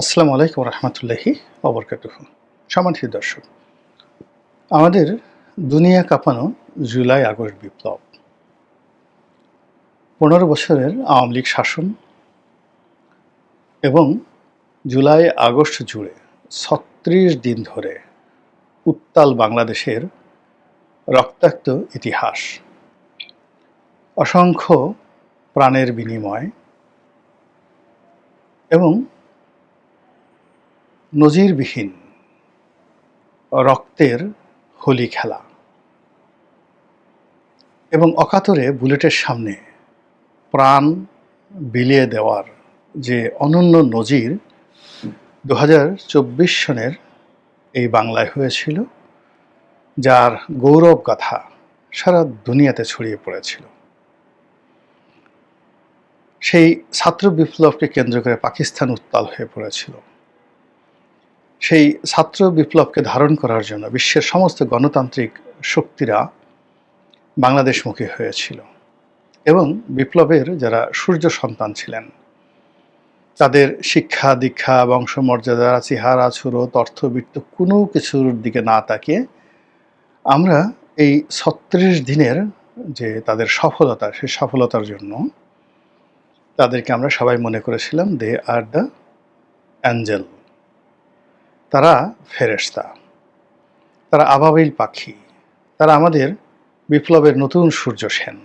আসসালামু আলাইকুম রহমতুল্লাহি অবরকাতুহ সম্মানিত দর্শক, আমাদের দুনিয়া কাঁপানো জুলাই আগস্ট বিপ্লব, পনেরো বছরের আওয়ামী লীগ শাসন এবং জুলাই আগস্ট জুড়ে ছত্রিশ দিন ধরে উত্তাল বাংলাদেশের রক্তাক্ত ইতিহাস, অসংখ্য প্রাণের বিনিময় এবং নজিরবিহীন রক্তের হোলি খেলা এবং অকাতরে বুলেটের সামনে প্রাণ বিলিয়ে দেওয়ার যে অনন্য নজির দু চব্বিশ সনের এই বাংলায় হয়েছিল, যার গৌরব গাথা সারা দুনিয়াতে ছড়িয়ে পড়েছিল। সেই ছাত্র বিপ্লবকে কেন্দ্র করে পাকিস্তান উত্তাল হয়ে পড়েছিল। সেই ছাত্র বিপ্লবকে ধারণ করার জন্য বিশ্বের সমস্ত গণতান্ত্রিক শক্তিরা বাংলাদেশমুখী হয়েছিল। এবং বিপ্লবের যারা সূর্য সন্তান ছিলেন, তাদের শিক্ষা, দীক্ষা, বংশমর্যাদা চেহারা ছুরত অর্থবিত্ত কোনো কিছুর দিকে না তাকিয়ে আমরা এই ছত্রিশ দিনের যে তাদের সফলতা, সেই সফলতার জন্য তাদেরকে আমরা সবাই মনে করেছিলাম দে আর দ্য অ্যাঞ্জেল তারা ফেরেশতা। তারা আবাবিল পাখি। তারা আমাদের বিপ্লবের নতুন সূর্য সেন।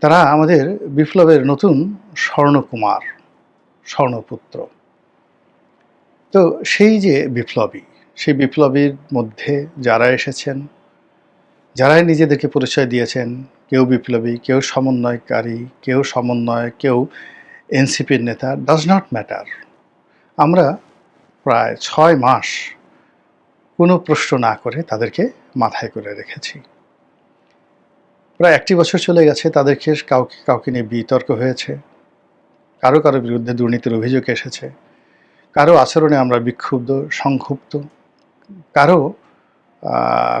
তারা আমাদের বিপ্লবের নতুন স্বর্ণকুমার, স্বর্ণপুত্র। তো সেই যে বিপ্লবী, সেই বিপ্লবীর মধ্যে যারা এসেছেন, যারাই নিজেদেরকে পরিচয় দিয়েছেন, কেউ বিপ্লবী, কেউ সমন্বয়কারী, কেউ সমন্বয় কেউ এনসিপির নেতা ডাজ নট ম্যাটার আমরা প্রায় ছয় মাস কোনো প্রশ্ন না করে তাদেরকে মাথায় করে রেখেছি। প্রায় একটি বছর চলে গেছে তাদেরকে কাউকে কাউকে নিয়ে বিতর্ক হয়েছে। কারও কারও বিরুদ্ধে দুর্নীতির অভিযোগ এসেছে। কারও আচরণে আমরা বিক্ষুব্ধ, সংক্ষুব্ধ। কারও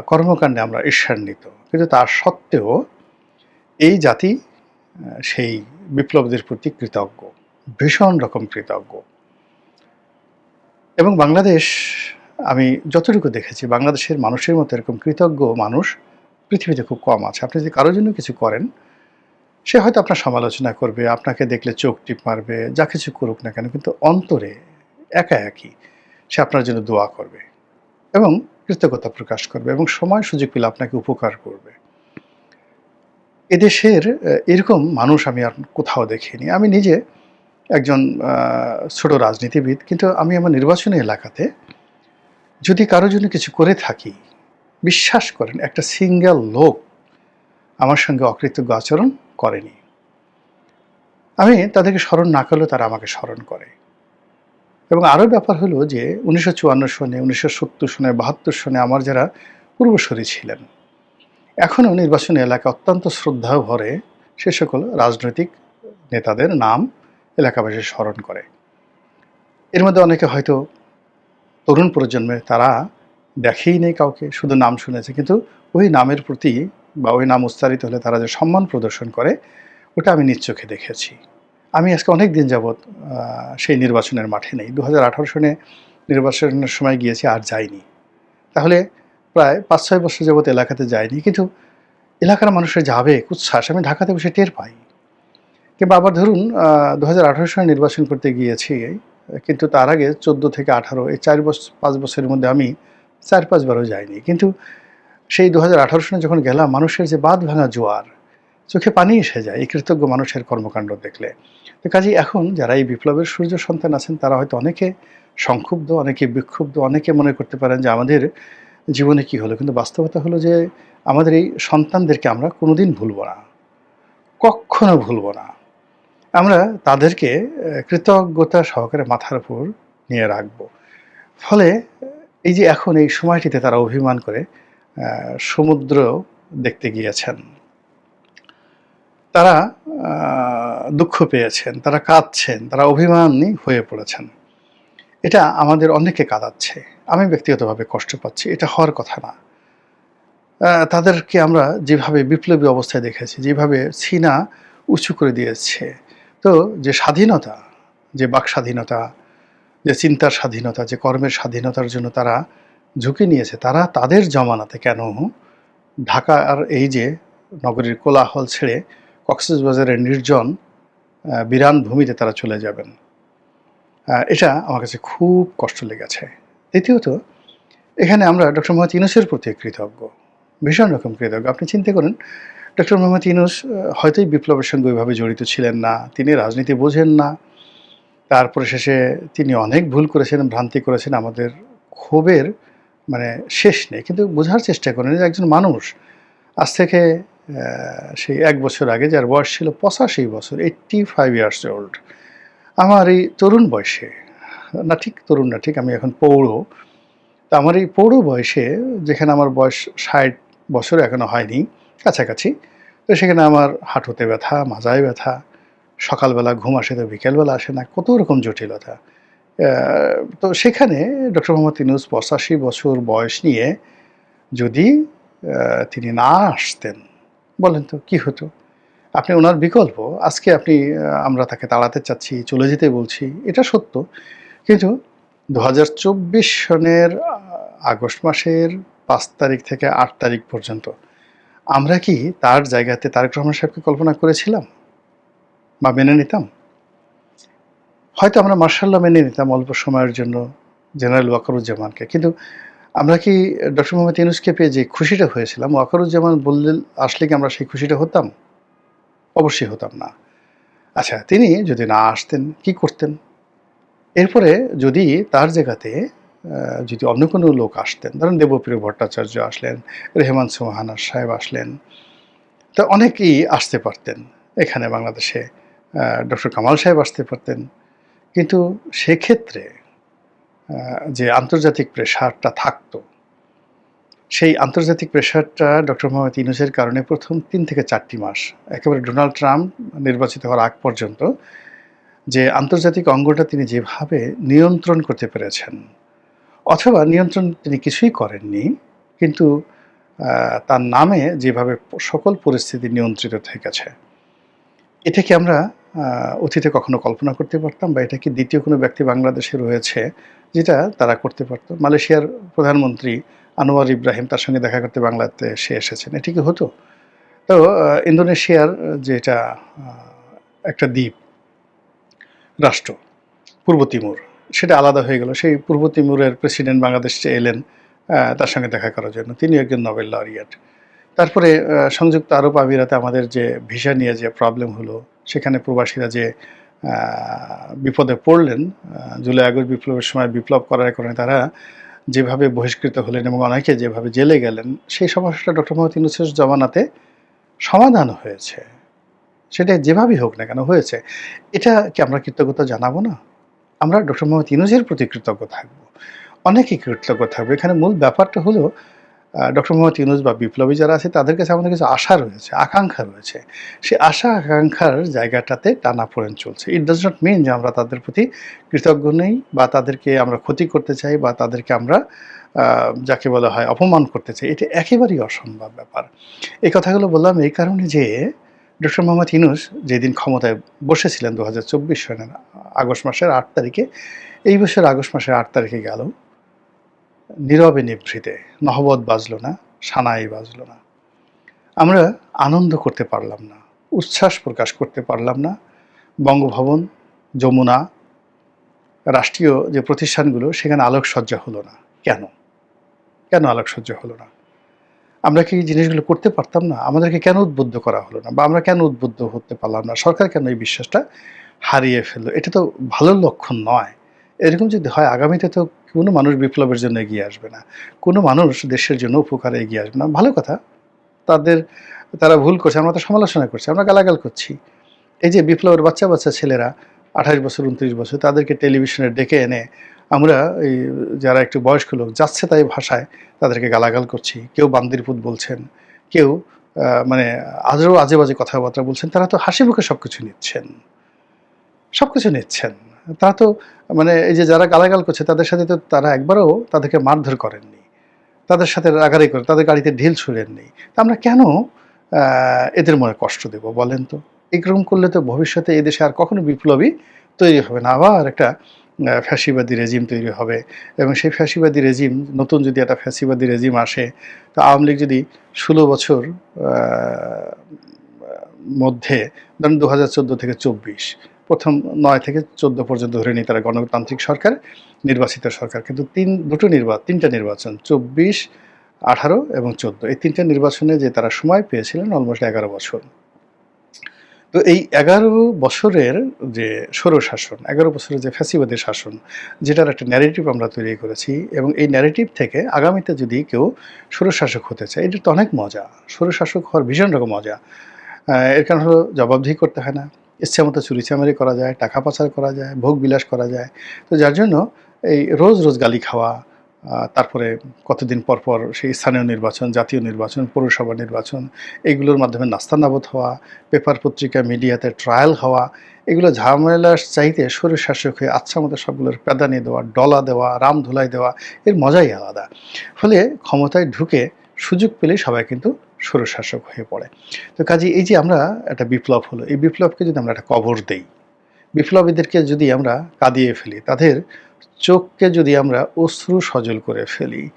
কর্মকাণ্ডে আমরা ঈর্ষান্বিত। কিন্তু তার সত্ত্বেও এই জাতি সেই বিপ্লবদের প্রতি কৃতজ্ঞ। ভীষণ রকম কৃতজ্ঞ। এবং বাংলাদেশ, আমি যতটুকু দেখেছি, বাংলাদেশের মানুষের মতো এরকম কৃতজ্ঞ মানুষ পৃথিবীতে খুব কম আছে। আপনি যদি কারোর জন্য কিছু করেন, সে হয়তো আপনার সমালোচনা করবে, আপনাকে দেখলে চোখ টিপ মারবে, যা কিছু করুক না কেন, কিন্তু অন্তরে একা একই সে আপনার জন্য দোয়া করবে এবং কৃতজ্ঞতা প্রকাশ করবে এবং সময় সুযোগ পেলে আপনাকে উপকার করবে। এদেশের এরকম মানুষ আমি আর কোথাও দেখিনি। আমি নিজে একজন ছোট রাজনীতিবিদ, কিন্তু আমি আমার নির্বাচনী এলাকাতে যদি কারোর জন্য কিছু করে থাকি, বিশ্বাস করেন, একটা সিঙ্গেল লোক আমার সঙ্গে অকৃতজ্ঞ আচরণ করেনি। আমি তাদেরকে স্মরণ না করলেও তারা আমাকে স্মরণ করে। এবং আরও ব্যাপার হলো যে, উনিশশো চুয়ান্ন সনে, উনিশশো সত্তর সনে, বাহাত্তর সনে আমার যারা পূর্বসরী ছিলেন, এখনও নির্বাচনী এলাকা অত্যন্ত শ্রদ্ধা ভরে সে সকল রাজনৈতিক নেতাদের নাম এলাকাবাসী স্মরণ করে। এর মধ্যে অনেকে হয়তো তরুণ প্রজন্মে তারা দেখেই নেই কাউকে, শুধু নাম শুনেছে, কিন্তু ওই নামের প্রতি বা ওই নাম উচ্চারিত হলে তারা যে সম্মান প্রদর্শন করে, ওটা আমি নিজ চোখে দেখেছি। আমি আজকে অনেক দিন যাবৎ সেই নির্বাচনের মাঠে নেই। দু হাজার সনে নির্বাচনের সময় গিয়েছি, আর যাইনি। তাহলে প্রায় পাঁচ ছয় বছর যাবৎ এলাকাতে যায়নি কিন্তু এলাকার মানুষের যাবে উচ্ছ্বাস, আমি ঢাকাতে বসে টের পাই। কিংবা আবার ধরুন দু হাজার আঠারো সালে নির্বাচন করতে গিয়েছি, কিন্তু তার আগে চোদ্দ থেকে আঠারো, এই চার বছর পাঁচ বছরের মধ্যে আমি চার পাঁচবারও যাইনি। কিন্তু সেই দু হাজার আঠারো সালে যখন গেলাম, মানুষের যে বাদ ভাঙা জোয়ার, চোখে পানি এসে যায়, এই কৃতজ্ঞ মানুষের কর্মকাণ্ড দেখলে। তো কাজে এখন যারা এই বিপ্লবের সূর্য সন্তান আছেন, তারা হয়তো অনেকে সংক্ষুব্ধ, অনেকে বিক্ষুব্ধ, অনেকে মনে করতে পারেন যে আমাদের জীবনে কি হলো। কিন্তু বাস্তবতা হলো যে আমাদের এই সন্তানদেরকে আমরা কোনোদিন ভুলব না। কখনো ভুলব না। আমরা তাদেরকে কৃতজ্ঞতা সহকারে মাথার উপর নিয়ে রাখব। ফলে, এই যে এখন এই সময়টিতে তারা অভিমান করে সমুদ্র দেখতে গিয়েছেন। তারা দুঃখ পেয়েছেন, তারা কাঁদছেন, তারা অভিমানী হয়ে পড়েছেন। এটা আমাদের অনেকে কাঁদাচ্ছে। আমি ব্যক্তিগতভাবে কষ্ট পাচ্ছি, এটা হওয়ার কথা না। তাদেরকে আমরা যেভাবে বিপ্লবী অবস্থায় দেখেছি, যেভাবে সিনা উঁচু করে দিয়েছে তো যে স্বাধীনতা, যে বাক স্বাধীনতা, যে চিন্তার স্বাধীনতা, যে কর্মের স্বাধীনতার জন্য তারা ঝুঁকি নিয়েছে, তারা তাদের জমানাতে কেন ঢাকা আর এই যে নগরীর কোলাহল ছেড়ে কক্সবাজারের নির্জন বিরান ভূমিতে তারা চলে যাবেন। এটা আমার কাছে খুব কষ্ট লেগেছে। দ্বিতীয়ত, এখানে আমরা ডক্টর মোহাম্মদ ইউনুসের প্রতি কৃতজ্ঞ, ভীষণ রকম কৃতজ্ঞ। আপনি চিন্তা করেন ডক্টর মোহাম্মদ ইউনুস হয়তোই বিপ্লবের সঙ্গে ওইভাবে জড়িত ছিলেন না, তিনি রাজনীতি বোঝেন না। তারপরে শেষে তিনি অনেক ভুল করেছেন, ভ্রান্তি করেছেন, আমাদের ক্ষোভের মানে শেষ নেই। কিন্তু বোঝার চেষ্টা করেন যে একজন মানুষ, আজ থেকে সেই এক বছর আগে, যার বয়স ছিল পঁচাশি বছর এইট্টি ফাইভ ইয়ার্স ওল্ড আমার এই তরুণ বয়সে, না ঠিক তরুণ না, ঠিক আমি এখন পৌঢ় তা আমার এই পৌঢ় বয়সে, যেখানে আমার বয়স ষাট বছর এখনও হয়নি কাছাকাছি। তো সেখানে আমার হাঁটুতে ব্যথা, মাজায় ব্যথা, সকালবেলা ঘুম আসে তো বিকেলবেলা আসে না, কত রকম জটিলতা। তো সেখানে ডক্টর মোহাম্মদ ইনুস পঁচাশি বছর বয়স নিয়ে যদি তিনি না আসতেন, বলেন তো কি হতো? আপনি ওনার বিকল্প, আজকে আপনি আমরা তাকে তাড়াতে চাচ্ছি, চলে যেতে বলছি, এটা সত্য। কিন্তু দু হাজার চব্বিশ সনের আগস্ট মাসের পাঁচ তারিখ থেকে আট তারিখ পর্যন্ত আমরা কি তার জায়গাতে তারেক রহমান সাহেবকে কল্পনা করেছিলাম? বা মেনে নিতাম? হয়তো আমরা মার্শাল্লাহ মেনে নিতাম অল্প সময়ের জন্য জেনারেল ওয়াকারুজ্জামানকে। কিন্তু আমরা কি ডক্টর মোহাম্মদ ইউনুসকে পেয়ে যে খুশিটা হয়েছিলাম? ওয়াকারুজ্জামান বললে আসলে কি আমরা সেই খুশিটা হতাম? অবশ্যই হতাম না। আচ্ছা তিনি যদি না আসতেন, কি করতেন? এরপরে যদি তার জায়গাতে যদি অন্য কোনো লোক আসতেন, ধরেন দেবপ্রিয় ভট্টাচার্য আসলেন, রেহমান সোহানা সাহেব আসলেন, তা অনেকেই আসতে পারতেন। এখানে বাংলাদেশে ডক্টর কামাল সাহেব আসতে পারতেন। কিন্তু সেক্ষেত্রে যে আন্তর্জাতিক প্রেশারটা থাকতো, সেই আন্তর্জাতিক প্রেশারটা ডক্টর মোহাম্মদ ইউনুসের কারণে প্রথম তিন থেকে চারটি মাস, একেবারে ডোনাল্ড ট্রাম্প নির্বাচিত হওয়ার আগ পর্যন্ত, যে আন্তর্জাতিক অঙ্গটা তিনি যেভাবে নিয়ন্ত্রণ করতে পেরেছেন অথবা নিয়ন্ত্রণ তিনি কিছুই করেননি, কিন্তু তার নামে যেভাবে সকল পরিস্থিতি নিয়ন্ত্রিত থেকেছে। এটা কি আমরা অতীতে কখনো কল্পনা করতে পারতাম বা এটা কি দ্বিতীয় কোনো ব্যক্তি বাংলাদেশে রয়েছে যেটা তারা করতে পারতো? মালয়েশিয়ার প্রধানমন্ত্রী আনোয়ার ইব্রাহিম তার সঙ্গে দেখা করতে বাংলাতে সে এসেছেন। এটি কি হতো? তো ইন্দোনেশিয়ার যেটা একটা দ্বীপ, রাষ্ট্র, পূর্ব তিমুর সেটা আলাদা হয়ে গেল। সেই পূর্ব তিমুরের প্রেসিডেন্ট বাংলাদেশে এলেন তার সঙ্গে দেখা করার জন্য। তিনি একজন নোবেল লরিয়েট। তারপরে সংযুক্ত আরব আমিরাতে আমাদের যে ভিসা নিয়ে যে প্রবলেম হলো, সেখানে প্রবাসীরা যে বিপদে পড়লেন জুলাই আগস্ট বিপ্লবের সময় বিপ্লব করার কারণে তারা যেভাবে বহিষ্কৃত হলেন এবং অনেকে যেভাবে জেলে গেলেন, সেই সমস্যাটা ডক্টর মোহাম্মদ ইউনুসের জমানাতে সমাধান হয়েছে। সেটা যেভাবেই হোক না কেন হয়েছে। এটা কি আমরা কৃতজ্ঞতা জানাব না? আমরা ডক্টর মোহাম্মদ ইউনুসের প্রতি কৃতজ্ঞ থাকব। অনেকেই কৃতজ্ঞ থাকবে। এখানে মূল ব্যাপারটা হলো ডক্টর মোহাম্মদ ইউনুস বা বিপ্লবী যারা আছে, তাদের কাছে আমাদের কিছু আশা রয়েছে, আকাঙ্ক্ষা রয়েছে। সেই আশা, আকাঙ্ক্ষার জায়গাটাতে টানাপোড়েন চলছে। ইট ডাজ নট মিন যে আমরা তাদের প্রতি কৃতজ্ঞ নেই বা তাদেরকে আমরা ক্ষতি করতে চাই বা তাদেরকে আমরা যাকে বলা হয় অপমান করতে চাই। এটা একেবারেই অসম্ভব ব্যাপার। এই কথাগুলো বললাম এই কারণে যে ডক্টর মোহাম্মদ ইউনুস যেদিন ক্ষমতায় বসেছিলেন দু হাজার চব্বিশ সনের আগস্ট মাসের আট তারিখে, এই বছর আগস্ট মাসের আট তারিখে গেল। নীরবে নিভৃতে, নহবত বাজলো না, সানাই বাজলো না। আমরা আনন্দ করতে পারলাম না, উচ্ছ্বাস প্রকাশ করতে পারলাম না। বঙ্গভবন, যমুনা, রাষ্ট্রীয় যে প্রতিষ্ঠানগুলো, সেখানে আলোকসজ্জা হলো না। কেন? কেন আলোকসজ্জা হলো না? আমরা কি জিনিসগুলো করতে পারতাম না। আমাদেরকে কেন উদ্বুদ্ধ করা হলো না? বা আমরা কেন উদ্বুদ্ধ হতে পারলাম না? সরকার কেন এই বিশ্বাসটা হারিয়ে ফেলল? এটা তো ভালো লক্ষণ নয়। এরকম যদি হয়, আগামীতে তো কোনো মানুষ বিপ্লবের জন্য এগিয়ে আসবে না। কোনো মানুষ দেশের জন্য উপকারে এগিয়ে আসবে না। ভালো কথা। তাদের, তারা ভুল করছে, আমরা তো সমালোচনা করছি, আমরা গালাগাল করছি। এই যে বিপ্লবের বাচ্চা বাচ্চা ছেলেরা আঠাশ বছর, উনত্রিশ বছর, তাদেরকে টেলিভিশনে ডেকে এনে আমরা এই যারা একটু বয়স্ক লোক যাচ্ছে তাই ভাষায় তাদেরকে গালাগাল করছি। কেউ বান্দিরপুত বলছেন, কেউ মানে আজও আজে বাজে কথাবার্তা বলছেন, তারা তো হাসি মুখে সব কিছু নিচ্ছেন সব কিছু নিচ্ছেন। তারা তো মানে এই যে যারা গালাগাল করছে, তাদের সাথে তো তারা একবারও তাদেরকে মারধর করেননি, তাদের সাথে রাগারাগি করে, তাদের গাড়িতে ঢিল ছুড়েননি। তা আমরা কেন এদের মনে কষ্ট দেব বলেন তো? এরকম করলে তো ভবিষ্যতে এদেশে আর কখনো বিপ্লবী তৈরি হবে না। আবার একটা ফ্যাসিবাদী রেজিম তৈরি হবে এবং সেই ফ্যাসিবাদী রেজিম, নতুন যদি একটা ফ্যাসিবাদী রেজিম আসে, তো আওয়ামী লীগ যদি ষোলো বছর মধ্যে, ধরুন দু হাজার থেকে চব্বিশ, প্রথম নয় থেকে চোদ্দ পর্যন্ত ধরে নিই তারা গণতান্ত্রিক সরকার, নির্বাচিত সরকার। কিন্তু তিন, দুটো নির্বাচন তিনটা নির্বাচন, চব্বিশ, আঠারো এবং চোদ্দ। এই তিনটা নির্বাচনে যে তারা সময় পেয়েছিলেন অলমোস্ট এগারো বছর। তো এই এগারো বছরের যে স্বৈরশাসন, এগারো বছরের যে ফ্যাসিবাদের শাসন, যেটার একটা ন্যারেটিভ আমরা তৈরি করেছি এবং এই ন্যারেটিভ থেকে আগামীতে যদি কেউ স্বৈরশাসক হতে চায়, এটা তো অনেক মজা। স্বৈরশাসক হওয়ার ভীষণ রকম মজা। এর কারণ হলো জবাবদিহি করতে হয় না। ইচ্ছে মতো চুরিচামারি করা যায়, টাকা পাচার করা যায়, ভোগ বিলাস করা যায়। তো যার জন্য এই রোজ রোজ গালি খাওয়া তারপরে কতদিন পর পর সেই স্থানীয় নির্বাচন, জাতীয় নির্বাচন, পৌরসভা নির্বাচন, এগুলোর মাধ্যমে নাস্তানাবোধ হওয়া, পেপার পত্রিকা, মিডিয়াতে ট্রায়াল হওয়া, এগুলো ঝামেলার চাইতে শরীর শাসক হয়ে আচ্ছা মতো সবগুলোর প্যাদানি দেওয়া, ডলা দেওয়া, রাম ধুলাই দেওয়া, এর মজাই আলাদা। ফলে ক্ষমতায় ঢুকে সুযোগ পেলেই সবাই কিন্তু স্বৈরশাসক হয়ে পড়ে। তো কাজে এই যে আমরা একটা বিপ্লব হলো, এই বিপ্লবকে যদি আমরা একটা কবর দেই, বিপ্লবীদেরকে যদি আমরা কাঁদিয়ে ফেলি, তাদের চোখকে যদি আমরা অশ্রু সজল করে ফেলি,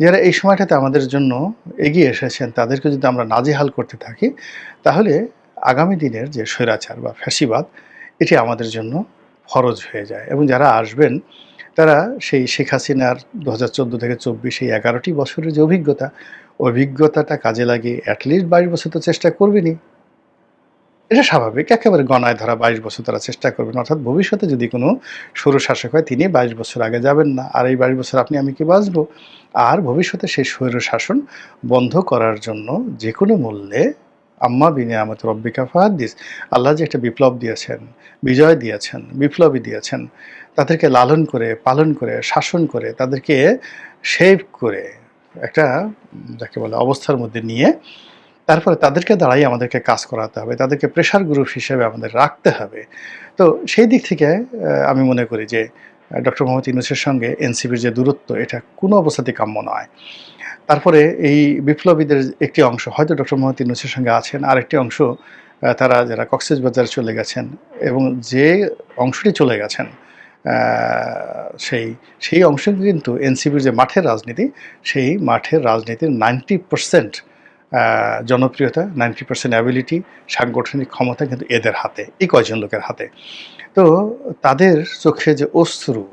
যারা এই সময়টাতে আমাদের জন্য এগিয়ে এসেছেন, তাদেরকে যদি আমরা নাজেহাল করতে থাকি, তাহলে আগামী দিনের যে স্বৈরাচার বা ফ্যাসিবাদ, এটি আমাদের জন্য ফরজ হয়ে যায়। এবং যারা আসবেন, তারা সেই শেখ হাসিনার দু হাজার চোদ্দ থেকে চব্বিশ এই এগারোটি বছরের যে অভিজ্ঞতা, অভিজ্ঞতাটা কাজে লাগিয়ে অ্যাটলিস্ট বাইশ বছর তো চেষ্টা করবেনই। এটা স্বাভাবিক, একেবারে গণায় ধরা বাইশ বছর তারা চেষ্টা করবেন। অর্থাৎ ভবিষ্যতে যদি কোনো সৌর শাসক হয়, তিনি বাইশ বছর আগে যাবেন না। আর এই বাইশ বছর আপনি, আমি কি বাঁচবো? আর ভবিষ্যতে সেই স্বৈর শাসন বন্ধ করার জন্য যে কোনো মূল্যে, আম্মা বিনে আমত রব্বিকা ফাহাদ্দিস, আল্লাহ যে একটা বিপ্লব দিয়েছেন, বিজয় দিয়েছেন, বিপ্লবী দিয়েছেন, তাদেরকে লালন করে, পালন করে, শাসন করে, তাদেরকে সেভ করে, একটা যাকে বলে অবস্থার মধ্যে নিয়ে তারপরে তাদেরকে দাঁড়াই আমাদেরকে কাজ করাতে হবে, তাদেরকে প্রেশার গ্রুপ হিসেবে আমাদের রাখতে হবে। তো সেই দিক থেকে আমি মনে করি যে ডক্টর মোহাম্মদ ইউনুসের সঙ্গে এনসিপির যে দূরত্ব, এটা কোনো অবস্থাতেই কাম্য নয়। তারপরে এই বিপ্লবীদের একটি অংশ, হয়তো ডক্টর মোহাম্মদ ইউনুসের সঙ্গে আছেন, আরেকটি অংশ তারা যারা কক্সবাজার চলে গেছেন এবং যে অংশটি চলে গেছেন সেই সেই অংশ কিন্তু এনসিপির যে মাঠের রাজনীতি, সেই মাঠের রাজনীতির নাইনটি পার্সেন্ট জনপ্রিয়তা নাইনটি পার্সেন্ট অ্যাবিলিটি সাংগঠনিক ক্ষমতা কিন্তু এদের হাতে, এই কয়জন লোকের হাতে। তো তাদের চোখে যে অশ্রু,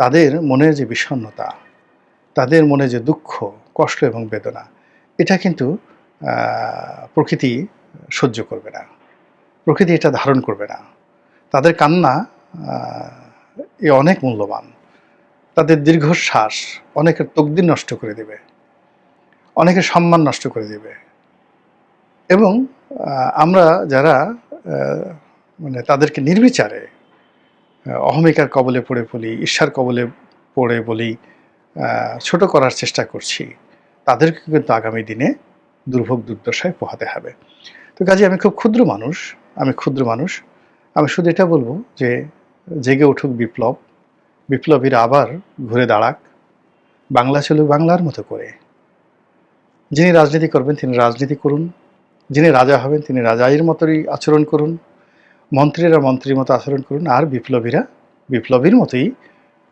তাদের মনের যে বিষণ্ণতা, তাদের মনে যে দুঃখ, কষ্ট এবং বেদনা, এটা কিন্তু প্রকৃতি সহ্য করবে না। প্রকৃতি এটা ধারণ করবে না। তাদের কান্না এ অনেক মূল্যবান। তাদের দীর্ঘশ্বাস অনেকের তকদির নষ্ট করে দেবে। অনেকের সম্মান নষ্ট করে দেবে। এবং আমরা যারা মানে তাদেরকে নির্বিচারে অহমিকার কবলে পড়ে বলি ঈর্ষার কবলে পড়ে বলি ছোট করার চেষ্টা করছি, তাদেরকে কিন্তু আগামী দিনে দুর্ভোগ দুর্দশায় পোহাতে হবে। তো কাজে আমি খুব ক্ষুদ্র মানুষ, আমি ক্ষুদ্র মানুষ, আমি শুধু এটা বলব যে, জেগে উঠুক বিপ্লব, বিপ্লবীরা আবার ঘুরে দাঁড়াক, বাংলা চলুক বাংলার মতো করে। যিনি রাজনীতি করবেন, তিনি রাজনীতি করুন। যিনি রাজা হবেন, তিনি রাজাইয়ের মতোই আচরণ করুন। মন্ত্রীরা মন্ত্রীর মতো আচরণ করুন, আর বিপ্লবীরা বিপ্লবীর মতোই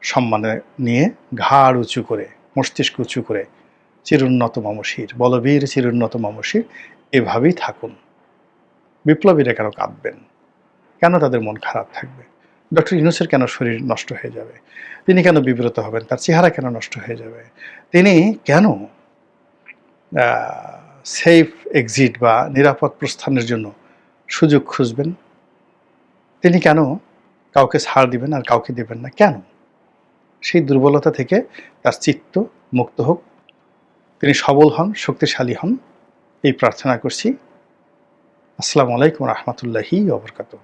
সম্মানে নিয়ে ঘাড় উঁচু করে, মস্তিষ্ক উঁচু করে, চিরুন্নত মামসির বলবীর চিরুন্নত মামসির এভাবেই থাকুন। বিপ্লবীরা কেন কাঁদবেন? কেন তাদের মন খারাপ থাকবে? ডক্টর ইউনুসের কেন শরীর নষ্ট হয়ে যাবে? তিনি কেন বিব্রত হবেন? তার চেহারা কেন নষ্ট হয়ে যাবে? তিনি কেন সেফ এক্সিট বা নিরাপদ প্রস্থানের জন্য সুযোগ খুঁজবেন। তিনি কেন কাউকে ছাড় দিবেন আর কাউকে দেবেন না? কেন? সেই দুর্বলতা থেকে তার চিত্ত মুক্ত হোক। তিনি সবল হন, শক্তিশালী হন। এই প্রার্থনা করছি। আসসালামু আলাইকুম রহমতুল্লাহি ওবরকাতুহ